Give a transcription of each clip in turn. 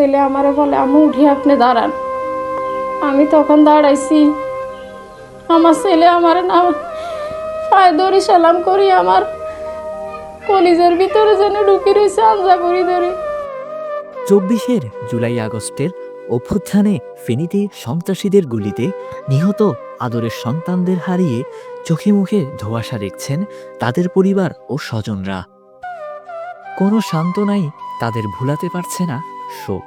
ছেলে আমারে বলে, আমি, উঠি আপনি দাঁড়ান। আমি তখন দাঁড়াইছি। আমার ছেলে আমার নাম পায়ে সালাম করি, আমার কলিজের ভিতরে যেন ঢুকি রয়েছে আঞ্জা করি ধরে। চব্বিশের জুলাই আগস্টের অভ্যুত্থানে ফেনীতে সন্ত্রাসীদের গুলিতে নিহত আদরের সন্তানদের হারিয়ে চোখে মুখে ধোঁয়াশা দেখছেন তাদের পরিবার ও স্বজনরা। কোনো সান্ত্বনাই তাদের ভুলাতে পারছে না। শোক।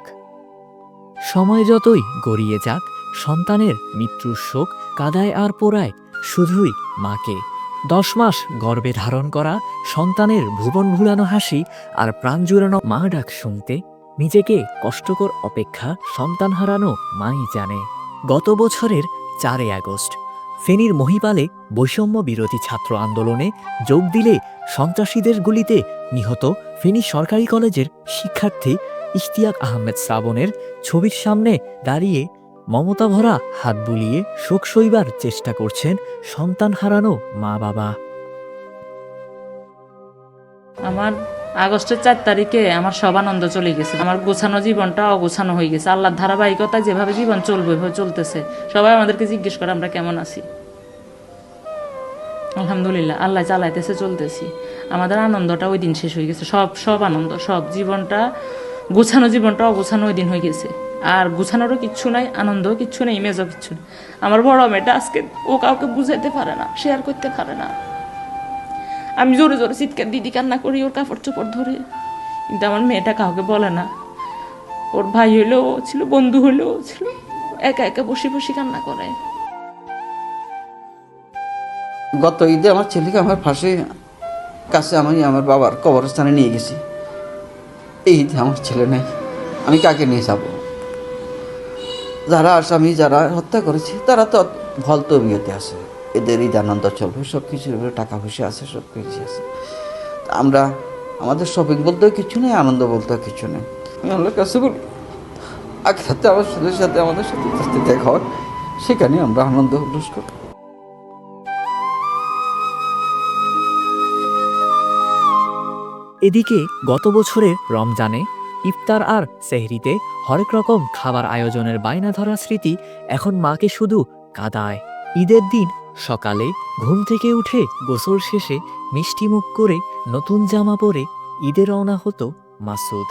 সময় যতই গড়িয়ে যাক, সন্তানের মৃত্যুর শোক কাদায় আর পোড়ায় শুধুই মাকে। দশ মাস গর্ভে ধারণ করা, সন্তানের ভুবন ভুলানো হাসি আর প্রাণ জুড়ানো মা ডাক শুনতে নিজেকে কষ্টকর অপেক্ষা সন্তান হারানো মাই জানে। গত বছরের চারে আগস্ট, ফেনীর মহিপালে বৈষম্য বিরোধী ছাত্র আন্দোলনে যোগ দিলে সন্ত্রাসীদের গুলিতে নিহত ফেনী সরকারি কলেজের শিক্ষার্থী ইশতিয়াক আহমেদ শ্রাবণের ছবির সামনে দাঁড়িয়ে মমতা ভরা হাত বুলিয়ে শোক সইবার চেষ্টা করছেন সন্তান হারানো মা বাবা। আমার আগস্টের চার তারিখে আমার সব আনন্দ চলে গেছে। আমার গোছানো জীবনটা অগোছানো হয়ে গেছে। আল্লাহর ধারাবাহিকতায় যেভাবে জীবন চলবে চলতেছে। সবাই আমাদেরকে জিজ্ঞেস করে, আমরা কেমন আছি? আলহামদুলিল্লাহ, আল্লাহ চালাইতেছে, চলতেছি। আমাদের আনন্দটা ওই দিন শেষ হয়ে গেছে। সব সব আনন্দ, সব জীবনটা গোছানো জীবনটা অগোছানো ওই দিন হয়ে গেছে। আর গোছানোরও কিচ্ছু নাই, আনন্দও কিচ্ছু নেই, ইমেজও কিচ্ছু নেই। আমার বড় মেয়েটা আজকে ও কাউকে বুঝাইতে পারে না শেয়ার করতে পারে না। আমি জোরে জোরে চিৎকার দিদি কান্না করি, ওর কাপড় চোপড় ধরে। কিন্তু আমার মেয়েটা কাউকে বলে না। ওর ভাই হইলেও ছিল, বন্ধু হইলেও ছিল, একা একা বসে বসে কান্না করে। গত ঈদে আমার ছেলেকে আমার ফাঁসে কাছে আমি আমার বাবার কবরস্থানে নিয়ে গেছি। এই ঈদে আমার ছেলে নেই আমি কাকে নিয়ে যাব? যারা আসামি, যারা হত্যা করেছে, তারা তো ভল তো বিয়েতে আছে। এদের ঈদ আনন্দ চলবে সব কিছু টাকা পয়সা আছে সব কিছু আছে আমরা, আমাদের শপিং বলতেও কিছু নেই, আনন্দ বলতেও কিছু নেই। আমি আল্লাহর কাছে বলি আগে সাথে আমার ছেলের সাথে, আমাদের সাথে সাথে দেখা হয় সেখানে আমরা আনন্দ উল্লাস করি। এদিকে গত বছরের রমজানে ইফতার আর সেহরিতে হরেক রকম খাবার আয়োজনের বায়না ধরা স্মৃতি এখন মাকে শুধু কাদায়। ঈদের দিন সকালে ঘুম থেকে উঠে গোসল শেষে মিষ্টি মুখ করে নতুন জামা পরে ঈদে রওনা হতো মাসুদ।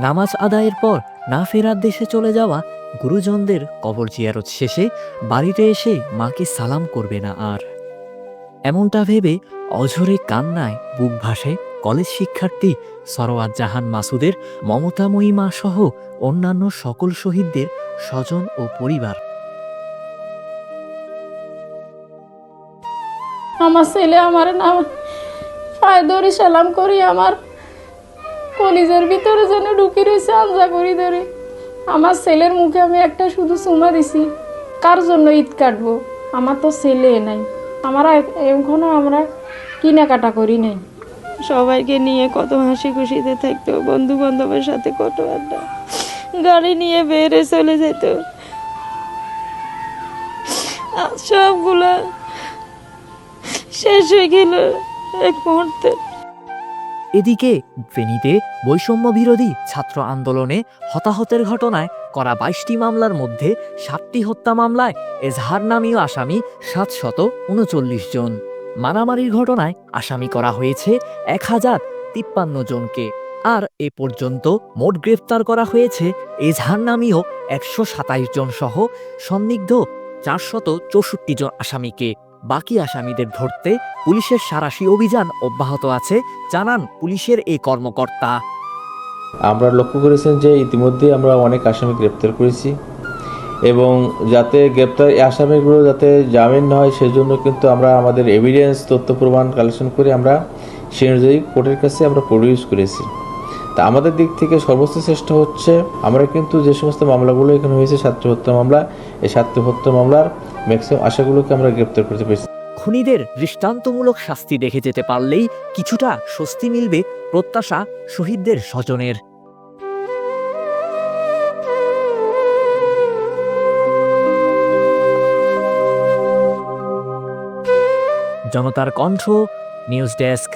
নামাজ আদায়ের পর না ফেরার দেশে চলে যাওয়া গুরুজনদের কবর জিয়ারত শেষে বাড়িতে এসে মাকে সালাম করবে না আর। এমনটা ভেবে অঝরে কান্নায় বুক ভাসে কলেজ শিক্ষার্থী সরওয়াত জাহান মাসুদের মমতাময়ী মা সহ অন্যান্য সকল শহীদদের স্বজন ও পরিবার। আমার ছেলে আমার নাম পায়ে ধরি সালাম করি আমার কলিজের ভিতরে যেন ঢুকি রয়েছে আঞ্জা করি ধরে। আমার ছেলের মুখে আমি একটা শুধু চুমা দিছি। কার জন্য ঈদ কাটবো? আমার তো ছেলে নাই। আমরা এখনও আমরা কেনাকাটা করি নাই। সবাইকে নিয়ে কত হাসি খুশিতে থাকতো বন্ধু বান্ধবের সাথে কত আড্ডা গাড়ি নিয়ে বেরে চলে যেত। সবগুলো শেষ হয়ে গেল এক মুহূর্তে। এদিকে, ফেনীতে বৈষম্য বিরোধী ছাত্র আন্দোলনে হতাহতের ঘটনায় করা বাইশটি মামলার মধ্যে সাতটি হত্যা মামলায় এজাহার নামীয় আসামি সাতশত উনচল্লিশ জন। মারামারির ঘটনায় আসামি করা হয়েছে এক হাজার তিপ্পান্ন জনকে। আর এ পর্যন্ত মোট গ্রেফতার করা হয়েছে এজাহার নামীয় একশো সাতাইশ জন সহ সন্দিগ্ধ চারশত চৌষট্টি জন আসামিকে। বাকি আসামিদের ধরতে পুলিশের সারাশি অভিযান অব্যাহত আছে, জানান পুলিশের এই কর্মকর্তা। আমরা লক্ষ্য করেছেন যে ইতিমধ্যে আমরা অনেক আসামি গ্রেপ্তার করেছি। এবং যাতে গ্রেপ্তার আসামিগুলো যাতে জামিন হয়, সেজন্য কিন্তু আমরা আমাদের এভিডেন্স তথ্য প্রমাণ কালেকশন করে আমরা সেই অনুযায়ী কোর্টের কাছে আমরা প্রডিউস করেছি। তা আমাদের দিক থেকে সর্বোচ্চ চেষ্টা হচ্ছে, আমরা কিন্তু যে সমস্ত মামলাগুলো এখানে হয়েছে ছাত্র হত্যা মামলা, এই ছাত্র হত্যা মামলার ম্যাক্সিমাম আশাগুলোকে আমরা গ্রেপ্তার করতে পেরেছি। খুনিদের দৃষ্টান্তমূলক শাস্তি দেখে যেতে পারলেই কিছুটা স্বস্তি মিলবে প্রত্যাশা শহীদদের স্বজনের। জনতার কণ্ঠ নিউজ ডেস্ক